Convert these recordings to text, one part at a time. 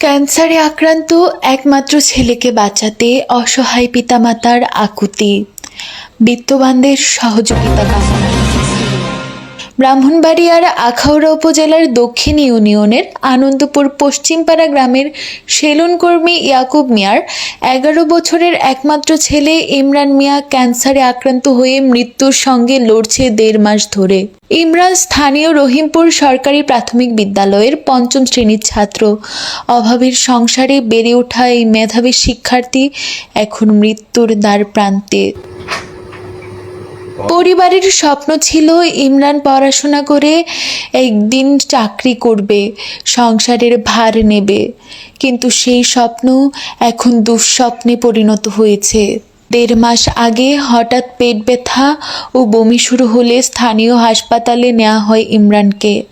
ক্যান্সারে আক্রান্ত একমাত্র ছেলেকে বাঁচাতে অসহায় পিতামাতার আকুতি। বিত্তবানদের সহযোগিতা কামনা। ব্রাহ্মণবাড়িয়ার আখাউড়া উপজেলার দক্ষিণ ইউনিয়নের আনন্দপুর পশ্চিমপাড়া গ্রামের সেলুন কর্মী ইয়াকুব মিয়ার এগারো বছরের একমাত্র ছেলে ইমরান মিয়া ক্যান্সারে আক্রান্ত হয়ে মৃত্যুর সঙ্গে লড়ছে দেড় মাস ধরে। ইমরান স্থানীয় রহিমপুর সরকারি প্রাথমিক বিদ্যালয়ের পঞ্চম শ্রেণির ছাত্র। অভাবের সংসারে বেড়ে ওঠা এই মেধাবী শিক্ষার্থী এখন মৃত্যুর দ্বার প্রান্তে। পরিবারের স্বপ্ন ছিল ইমরান পড়াশোনা করে একদিন চাকরি করবে, সংসারের ভার নেবে। কিন্তু সেই স্বপ্ন এখন দুঃস্বপ্নে পরিণত হয়েছে। দেড় মাস আগে হঠাৎ পেট ব্যথা ও বমি শুরু হলে স্থানীয় হাসপাতালে নেওয়া হয় ইমরানকে।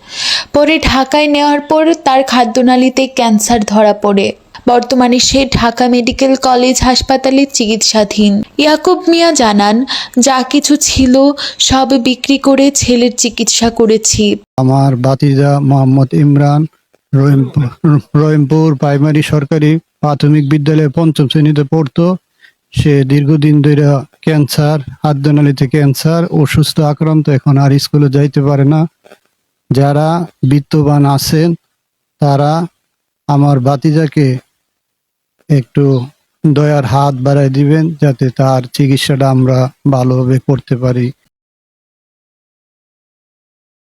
পরে ঢাকায় নেওয়ার পর তার খাদ্যনালীতে ক্যান্সার ধরা পড়ে। বর্তমানে সে ঢাকা মেডিকেল কলেজ হাসপাতালে চিকিৎসাধীন। ইয়াকুব মিয়া জানান, যা কিছু ছিল, সব বিক্রি করে ছেলের চিকিৎসা করেছি। আমার বাতিজা মোহাম্মদ ইমরান রহিমপুর প্রাইমারি সরকারি প্রাথমিক বিদ্যালয়ে পঞ্চম শ্রেণীতে পড়তো। সে দীর্ঘদিন ধরে ক্যান্সার, হাতদানালিতে ক্যান্সার অসুস্থ আক্রান্ত, এখন আর স্কুলে যাইতে পারে না। যারা বিত্তবান আছেন, তারা আমার বাতিজাকে একটু দয়ার হাত বাড়াই দিবেন যাতে তার চিকিৎসাটা আমরা ভালোভাবে করতে পারি।